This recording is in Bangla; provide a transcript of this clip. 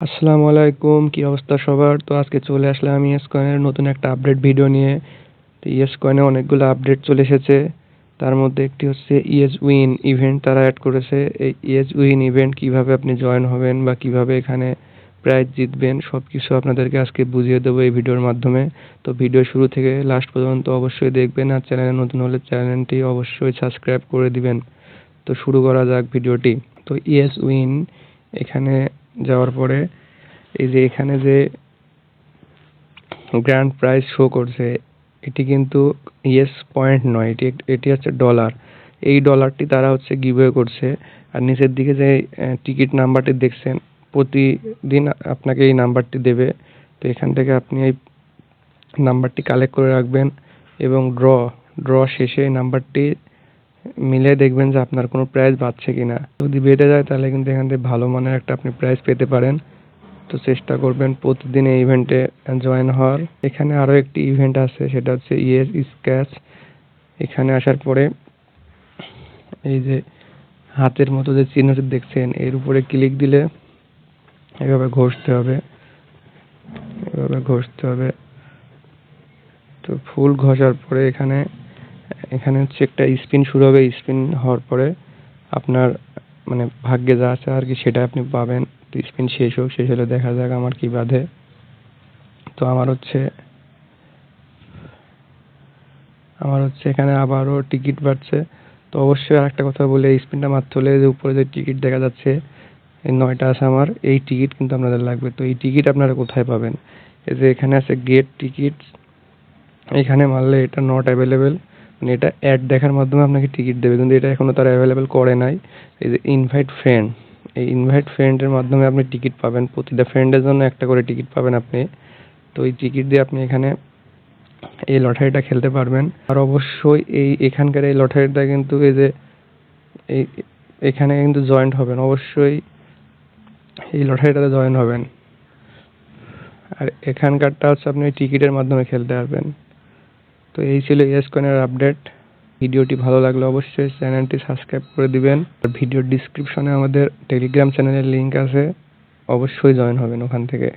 আসসালামু আলাইকুম, কি অবস্থা সবার? তো আজকে চলে আসলাম আমি ইয়েস কয়েনের নতুন একটা আপডেট ভিডিও নিয়ে। তো ইয়েস কয়েনে অনেকগুলো আপডেট চলে এসেছে। তার মধ্যে একটি হচ্ছে ইয়েস উইন ইভেন্ট তারা অ্যাড করেছে। এই ইয়েস উইন ইভেন্ট কীভাবে আপনি জয়েন হবেন বা কীভাবে এখানে প্রাইজ জিতবেন সব কিছু আপনাদেরকে আজকে বুঝিয়ে দেবো এই ভিডিওর মাধ্যমে। তো ভিডিও শুরু থেকে লাস্ট পর্যন্ত অবশ্যই দেখবেন আর চ্যানেলে নতুন হলে চ্যানেলটি অবশ্যই সাবস্ক্রাইব করে দিবেন। তো শুরু করা যাক ভিডিওটি তো ইয়েস উইন এখানে যাওয়ার পরে এই যে এখানে যে গ্র্যান্ড প্রাইজ শো করছে, এটি কিন্তু ইয়েস পয়েন্ট নয়, এটি এটি হচ্ছে ডলার এই ডলারটি তারা হচ্ছে গিভওয়ে করছে। আর নিচের দিকে যে টিকিট নাম্বারটি দেখছেন, প্রতিদিন আপনাকে এই নাম্বারটি দেবে। তো এখান থেকে আপনি এই নাম্বারটি কালেক্ট করে রাখবেন এবং ড্র ড্র শেষে এই নাম্বারটি মিলে দেখবেন যে আপনার কোনো প্রাইজ বাড়ছে কিনা। যদি বেড়ে যায়, তাহলে কিন্তু এখান থেকে ভালো মানের একটা আপনি প্রাইজ পেতে পারেন। তো চেষ্টা করবেন প্রতিদিন এই ইভেন্টে জয়েন হওয়ার। এখানে আরও একটি ইভেন্ট আছে, সেটা হচ্ছে ইয়েস স্ক্যাচ এখানে আসার পরে এই যে হাতের মতো যে চিহ্নটি দেখছেন, এর উপরে ক্লিক দিলে এভাবে ঘষতে হবে। এভাবে ঘষতে হবে। তো ফুল ঘষার পরে এখানে এখানে হচ্ছে একটা স্পিন শুরু হবে স্পিন হওয়ার পরে আপনার মানে ভাগ্যে যা আছে আর কি সেটা আপনি পাবেন। তো স্পিন শেষ হোক, শেষ হলে দেখা যাক আমার কি বাধে। তো আমার হচ্ছে আমার হচ্ছে এখানে আবারও টিকিট বাড়ছে। তো অবশ্যই আর একটা কথা বলে স্পিনটা মারতে হলে যে উপরে যে টিকিট দেখা যাচ্ছে, এই নয়টা আছে আমার, এই টিকিট কিন্তু আপনাদের লাগবে। তো এই টিকিট আপনারা কোথায় পাবেন? এই যে এখানে আছে গেট টিকিট এখানে মারলে এটা নট অ্যাভেলেবেল মানে এটা অ্যাড দেখার মাধ্যমে আপনাকে টিকিট দেবে। কিন্তু এটা এখনও তারা অ্যাভেলেবেল করে নাই। এই যে ইনভাইট ফ্রেন্ড এই ইনভাইট ফ্রেন্ডের মাধ্যমে আপনি টিকিট পাবেন। প্রতিটা ফ্রেন্ডের জন্য একটা করে টিকিট পাবেন আপনি। তো এই টিকিট দিয়ে আপনি এখানে এই লটারিটা খেলতে পারবেন। আর অবশ্যই এই এখানকার এই লটারিটা কিন্তু এই যে এই এখানে কিন্তু জয়েন্ট হবেন। অবশ্যই এই লটারিটাতে জয়েন হবেন। আর এখানকারটা হচ্ছে আপনি টিকিটের মাধ্যমে খেলতে পারবেন। তো এই ছিল ইয়েস কয়েনের আপডেট ভিডিওটি ভালো লাগলে অবশ্যই চ্যানেলটি সাবস্ক্রাইব করে দিবেন। আর ভিডিওর ডিসক্রিপশনে আমাদের টেলিগ্রাম চ্যানেলের লিঙ্ক আছে। অবশ্যই জয়েন হবেন ওখান থেকে।